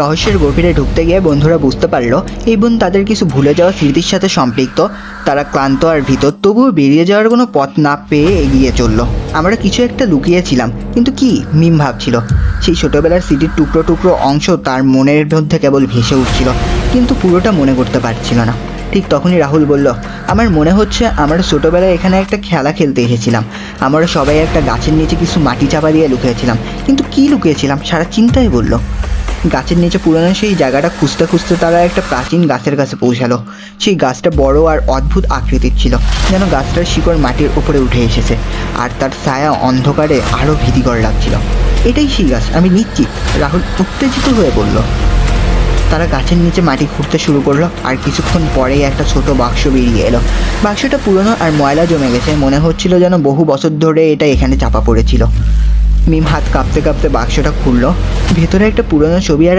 রহস্যের গভীরে ঢুকতে গিয়ে বন্ধুরা বুঝতে পারল এই বোন তাদের কিছু ভুলে যাওয়া স্মৃতির সাথে সম্পৃক্ত। তারা ক্লান্ত আর ভিতর তবুও বেরিয়ে যাওয়ার কোনো পথ না পেয়ে এগিয়ে চলল। আমরা কিছু একটা লুকিয়েছিলাম, কিন্তু কি মিম ভাবছিল? সেই ছোটোবেলার স্মৃতির টুকরো টুকরো অংশ তার মনের মধ্যে কেবল ভেসে উঠছিল, কিন্তু পুরোটা মনে করতে পারছিল না। ঠিক তখনই রাহুল বলল, আমার মনে হচ্ছে আমরা ছোটোবেলায় এখানে একটা খেলা খেলতে এসেছিলাম। আমরা সবাই একটা গাছের নিচে কিছু মাটি চাপা দিয়ে লুকিয়েছিলাম, কিন্তু কি লুকিয়েছিলাম, সারা চিন্তায় বলল। গাছের নিচে পুরনো সেই জায়গাটা খুঁজতে খুঁজতে তারা একটা প্রাচীন গাছের কাছে পৌঁছালো। সেই গাছটা বড় আর অদ্ভুত আকৃতির ছিল, যেন গাছটার শিকড় মাটির উপরে উঠে এসেছে, আর তার ছায়া অন্ধকারে আরও ভীতিকর লাগছিল। এটাই সেই গাছ, আমি নিশ্চিত, রাহুল উত্তেজিত হয়ে বলল। তারা গাছের নিচে মাটি খুঁড়তে শুরু করল, আর কিছুক্ষণ পরেই একটা ছোট বাক্স বেরিয়ে এলো। বাক্সটা পুরনো আর ময়লা জমে গেছে, মনে হচ্ছিল যেন বহু বছর ধরে এটা এখানে চাপা পড়েছিল। মিম হাত কাঁপতে কাঁপতে বাক্সটা খুললো। ভেতরে একটা পুরনো ছবি আর